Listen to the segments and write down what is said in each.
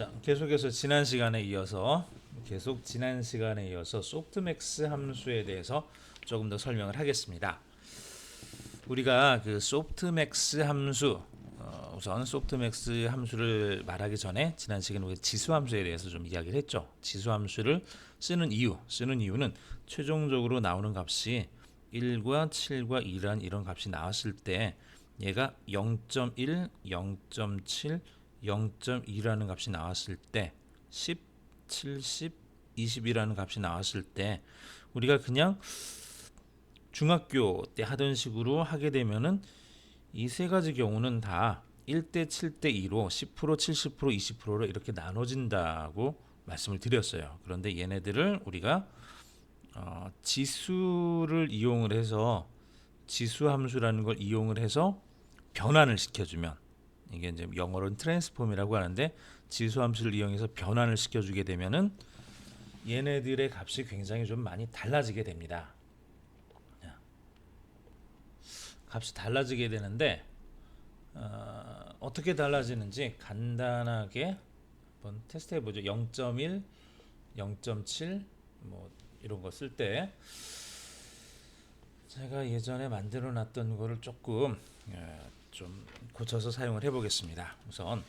자, 계속해서 지난 시간에 이어서 계속 지난 시간에 이어서 소프트맥스 함수에 대해서 조금 더 설명을 하겠습니다. 우리가 그 소프트맥스 함수 어, 우선 소프트맥스 함수를 말하기 전에 지난 시간에 우리 지수 함수에 대해서 좀 이야기를 했죠. 지수 함수를 쓰는 이유, 쓰는 이유는 최종적으로 나오는 값이 1과 7과 2란 이런 값이 나왔을 때 얘가 0.1, 0.7, 0.2라는 값이 나왔을 때 10, 70, 20이라는 값이 나왔을 때 우리가 그냥 중학교 때 하던 식으로 하게 되면은 이 세 가지 경우는 다 1대 7대 2로 10%, 70%, 20%로 이렇게 나눠진다고 말씀을 드렸어요. 그런데 얘네들을 우리가 어, 지수를 이용을 해서 지수 함수라는 걸 이용을 해서 변환을 시켜주면 이게 이제 영어로는 트랜스폼이라고 하는데 지수 함수를 이용해서 변환을 시켜주게 되면은 얘네들의 값이 굉장히 좀 많이 달라지게 됩니다. 자, 값이 달라지게 되는데 어, 어떻게 달라지는지 간단하게 한번 테스트 해 보죠. 0.1, 0.7 뭐 이런 거 쓸 때 제가 예전에 만들어 놨던 거를 조금 예, 좀 고쳐서 사용을 해 보겠습니다. 우선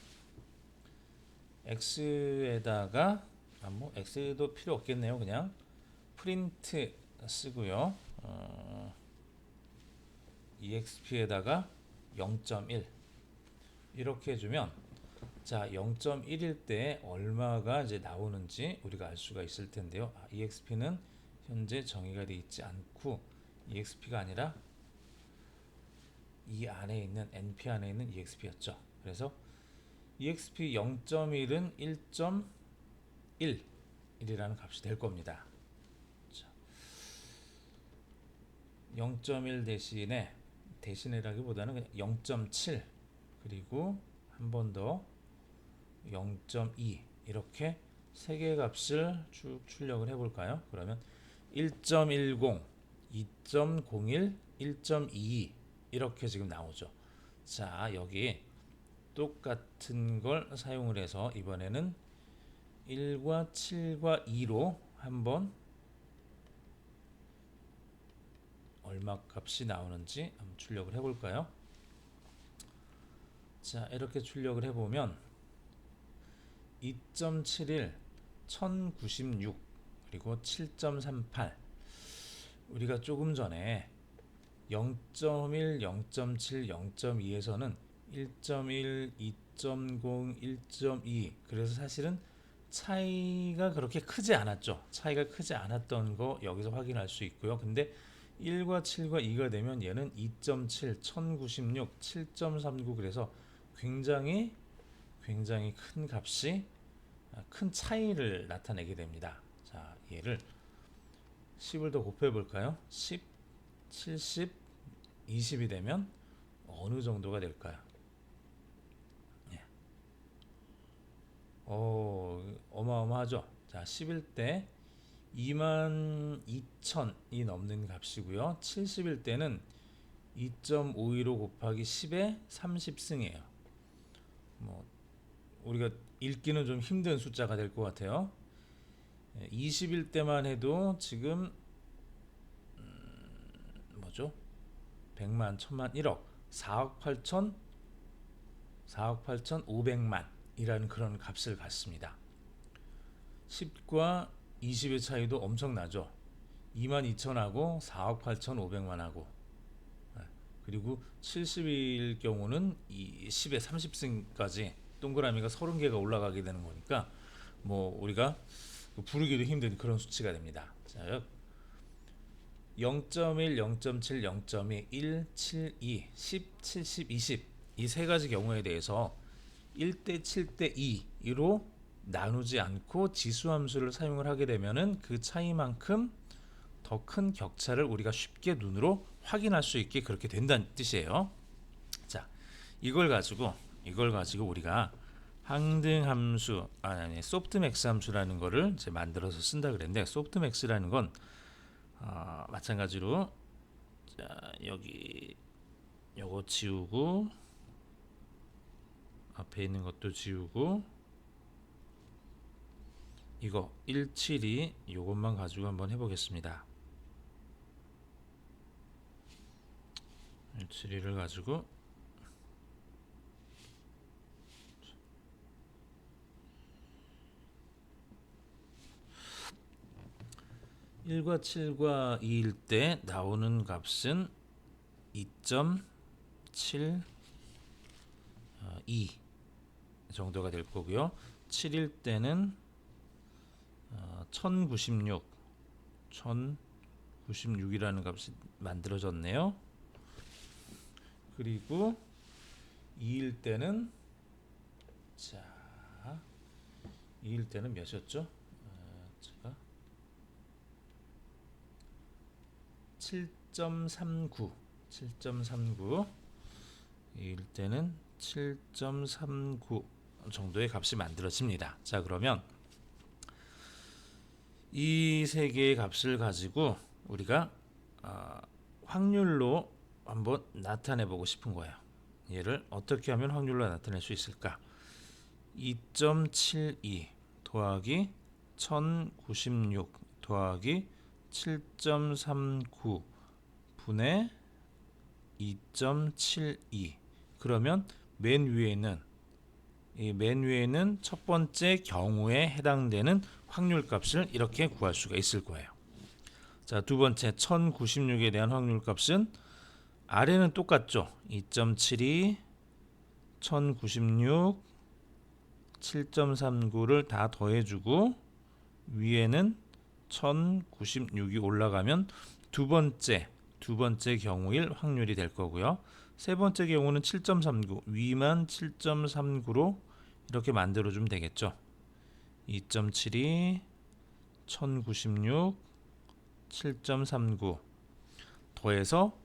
x에다가 아, 뭐 x도 필요 없겠네요. 그냥 프린트 쓰고요. 어, exp에다가 0.1 이렇게 해주면 자 0.1일 때 얼마가 이제 나오는지 우리가 알 수가 있을 텐데요. 아, exp는 현재 정의가 되어 있지 않고 exp가 아니라 이 안에 있는 np 안에 있는 exp였죠. 그래서 exp 0.1은 1.1 1이라는 값이 될 겁니다. 0.1 대신에 대신에라기보다는 그냥 0.7 그리고 한 번 더 0.2 이렇게 세 개의 값을 쭉 출력을 해볼까요? 그러면 1.10, 2.01, 1.22 이렇게 지금 나오죠. 자 여기 똑같은 걸 사용을 해서 이번에는 1과 7과 2로 한번 얼마 값이 나오는지 한번 출력을 해볼까요? 자 이렇게 출력을 해보면 2.71, 1096 그리고 7.38 우리가 조금 전에 0.1, 0.7, 0.2에서는 1.1, 2.0, 1.2 그래서 사실은 차이가 그렇게 크지 않았죠. 차이가 크지 않았던 거 여기서 확인할 수 있고요. 근데 1과 7과 2가 되면 얘는 2.7, 1096, 7.39 그래서 굉장히 굉장히 큰 값이 큰 차이를 나타내게 됩니다. 자, 얘를 10을 더 곱해 볼까요? 10, 70, 20이 되면 어느 정도가 될까요? 예. 오, 어마어마하죠. 자, 10일 때 22,000이 넘는 값이고요. 70일 때는 2.52로 곱하기 10의 30승이에요. 뭐 우리가 읽기는 좀 힘든 숫자가 될 것 같아요. 20일 때만 해도 지금 음, 뭐죠? 100만, 1000만, 1억, 4억 8천 4억 8천 5백만 이라는 그런 값을 갖습니다. 10과 20의 차이도 엄청나죠. 2만 2천하고 4억 8천 5백만하고 그리고 70일 경우는 이 10의 30승까지 동그라미가 30개가 올라가게 되는 거니까 뭐 우리가 부르기도 힘든 그런 수치가 됩니다. 자, 0.1, 0.7, 0.2, 1, 7, 2, 10, 70, 20 이 세 가지 경우에 대해서 1대 7대 2로 나누지 않고 지수 함수를 사용을 하게 되면은 그 차이만큼 더 큰 격차를 우리가 쉽게 눈으로 확인할 수 있게 그렇게 된다는 뜻이에요. 자, 이걸 가지고 이걸 가지고 우리가 항등 함수 아니, 아니 소프트맥스 함수라는 거를 이제 만들어서 쓴다 그랬는데 소프트맥스라는 건 어, 마찬가지로 자, 여기 요거 지우고 앞에 있는 것도 지우고 이거 172 요것만 가지고 한번 해보겠습니다. 172를 가지고 일과칠과이일때 나오는 값은 2.7 2 정도가 될 거고요. 7일 때는 어, 1096 1096이라는 값이 만들어졌네요. 그리고 2일 때는 자 2일 때는 몇이었죠? 어, 제가 7.39 7.39 2일 때는 7.39 정도의 값이 만들어집니다. 자 그러면 이 세 개의 값을 가지고 우리가 어, 확률로 한번 나타내 보고 싶은 거예요. 얘를 어떻게 하면 확률로 나타낼 수 있을까? 2.72 더하기 1096 더하기 7.39 분의 2.72 그러면 맨 위에는 이 맨 위에는 첫 번째 경우에 해당되는 확률 값을 이렇게 구할 수가 있을 거예요. 자, 두 번째 1096에 대한 확률 값은 아래는 똑같죠. 2.72 1096 7.39를 다 더해 주고 위에는 1096이 올라가면 두 번째 두 번째 경우일 확률이 될 거고요. 세 번째 경우는 7.39 위만 7.39로 이렇게 만들어 주면 되겠죠. 2.72 1096 7.39 더해서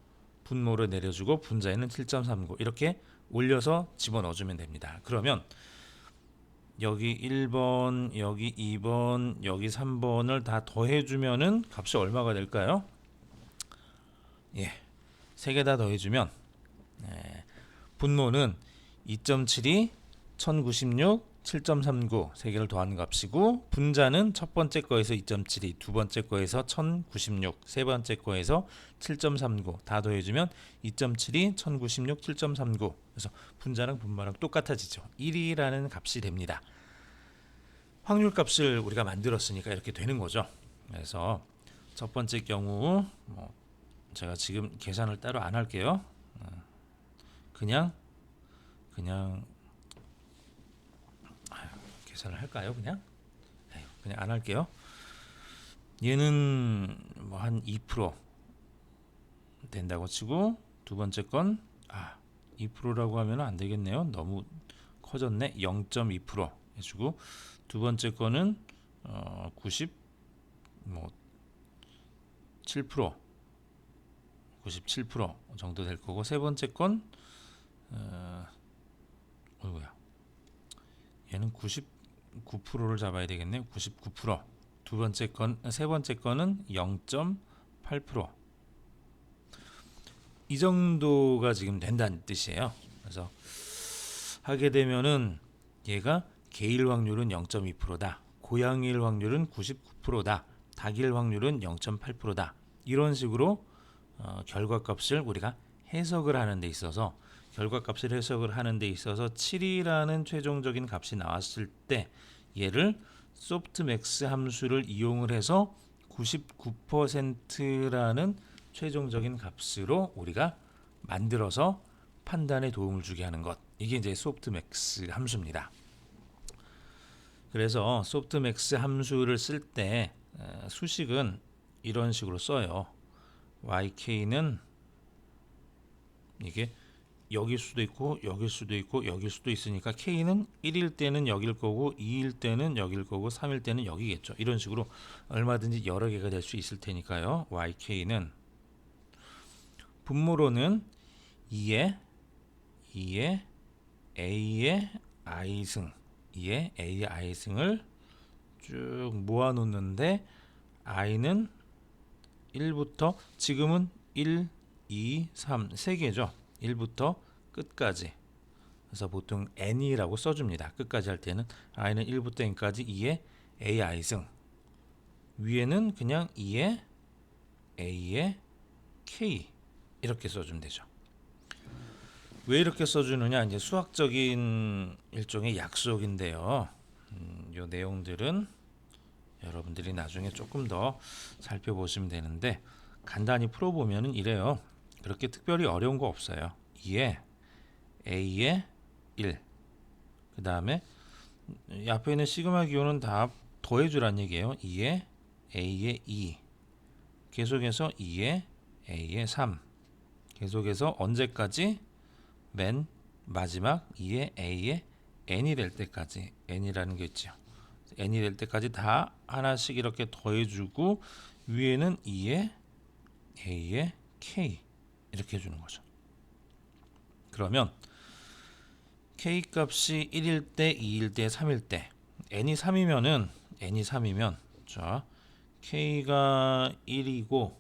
분모를 내려주고 분자에는 7.39 이렇게 올려서 집어넣어 주면 됩니다. 그러면 여기 1번, 여기 2번, 여기 3번을 다 더해 주면은 값이 얼마가 될까요? 예. 세 개 다 더해 주면 예, 분모는 2.72, 1096, 7.39 세 개를 더한 값이고 분자는 첫 번째 거에서 2.72, 두 번째 거에서 1096, 세 번째 거에서 7.39 다 더해 주면 2.72, 1096, 7.39 그래서 분자랑 분모랑 똑같아지죠. 1이라는 값이 됩니다. 확률 값을 우리가 만들었으니까 이렇게 되는 거죠. 그래서 첫 번째 경우 뭐 제가 지금 계산을 따로 안 할게요. 어, 그냥 그냥 계산을 할까요? 그냥 에휴, 그냥 안 할게요. 얘는 뭐 한 2% 된다고 치고 두 번째 건 아, 2%라고 하면 안 되겠네요. 너무 커졌네. 0.2% 해주고 두 번째 거는 어, 90 뭐 7% 97% 정도 될 거고 세 번째 건 어, 어이구야 얘는 99%를 잡아야 되겠네요. 99%두 번째 건 세 번째 거는 0.8%이 정도가 지금 된다는 뜻이에요. 그래서 하게 되면은 얘가 개일 확률은 0.2%다. 고양이일 확률은 99%다. 닭일 확률은 0.8%다. 이런 식으로 어, 결과값을 우리가 해석을 하는 데 있어서 결과값을 해석을 하는 데 있어서 7이라는 최종적인 값이 나왔을 때 얘를 소프트맥스 함수를 이용을 해서 99%라는 최종적인 값으로 우리가 만들어서 판단에 도움을 주게 하는 것 이게 이제 소프트맥스 함수입니다. 그래서 소프트맥스 함수를 쓸 때 수식은 이런 식으로 써요. YK는 이게 여길 수도 있고 여길 수도 있고 여길 수도 있으니까 K는 1일 때는 여길 거고 2일 때는 여길 거고 3일 때는 여기겠죠. 이런 식으로 얼마든지 여러 개가 될 수 있을 테니까요. YK는 분모로는 2에 2에 A의 I승 2에 A의 I승을 쭉 모아 놓는데 I는 1부터 지금은 1, 2, 3, 3개죠. 1부터 끝까지. 그래서 보통 n이라고 써줍니다. 끝까지 할 때는 i는 1부터 n까지 2에 AI 승 위에는 그냥 2의 A의 K 이렇게 써주면 되죠. 왜 이렇게 써주느냐 이제 수학적인 일종의 약속인데요. 음, 요 내용들은 여러분들이 나중에 조금 더 살펴보시면 되는데 간단히 풀어보면은 이래요. 그렇게 특별히 어려운 거 없어요. 2에 A의 1. 그 다음에 이 앞에 있는 시그마 기호는 다 더해주란 얘기예요. 2에 A의 2. 계속해서 2에 A의 3. 계속해서 언제까지? 맨 마지막 2의 A의 N이 될 때까지 N이라는 게 있죠. N이 될 때까지 다 하나씩 이렇게 더해주고 위에는 2의 A의 K 이렇게 해주는 거죠. 그러면 K 값이 1일 때, 2일 때, 3일 때 N이 3이면은 N이 3이면 자 K가 1이고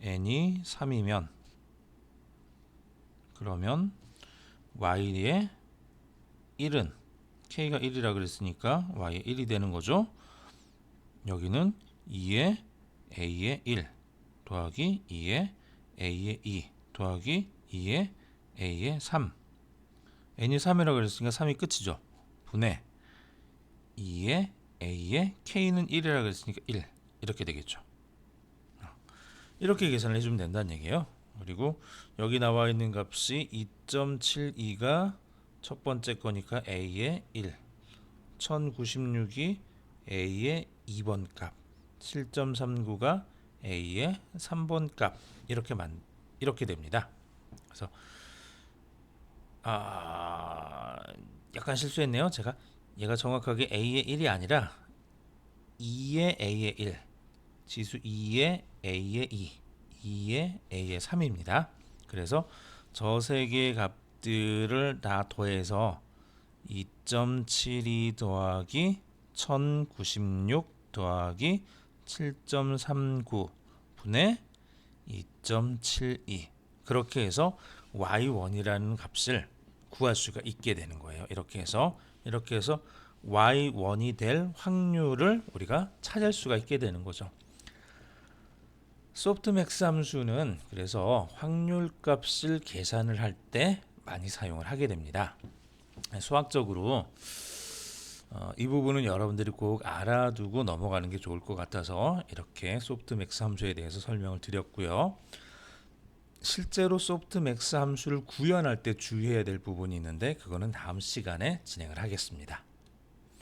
N이 3이면 그러면 Y의 1은 K가 1이라 그랬으니까 Y의 1이 되는 거죠. 여기는 2의 A의 1 더하기 2의 A의 2 더하기 2의 A의 3 N이 3이라고 그랬으니까 3이 끝이죠. 분의 2의 A의 K는 1이라고 그랬으니까 1 이렇게 되겠죠. 이렇게 계산을 해주면 된다는 얘기예요. 그리고 여기 나와 있는 값이 2.72가 첫 번째 거니까 A의 1 1096이 A의 2번 값 7.39가 A의 3번 값 이렇게 만 이렇게 됩니다. 그래서 아 약간 실수했네요. 제가 얘가 정확하게 A의 1이 아니라 2의 A의 1 지수 2의 A의 2 2의 A의 3입니다. 그래서 저 세 개의 값들을 다 더해서 2.72 더하기 1096 더하기 7.39 분의 2.72 그렇게 해서 y1이라는 값을 구할 수가 있게 되는 거예요. 이렇게 해서 이렇게 해서 y1이 될 확률을 우리가 찾을 수가 있게 되는 거죠. 소프트맥스 함수는 그래서 확률 값을 계산을 할 때 많이 사용을 하게 됩니다. 수학적으로 어, 이 부분은 여러분들이 꼭 알아두고 넘어가는 게 좋을 것 같아서 이렇게 소프트맥스 함수에 대해서 설명을 드렸고요. 실제로 소프트맥스 함수를 구현할 때 주의해야 될 부분이 있는데 그거는 다음 시간에 진행을 하겠습니다.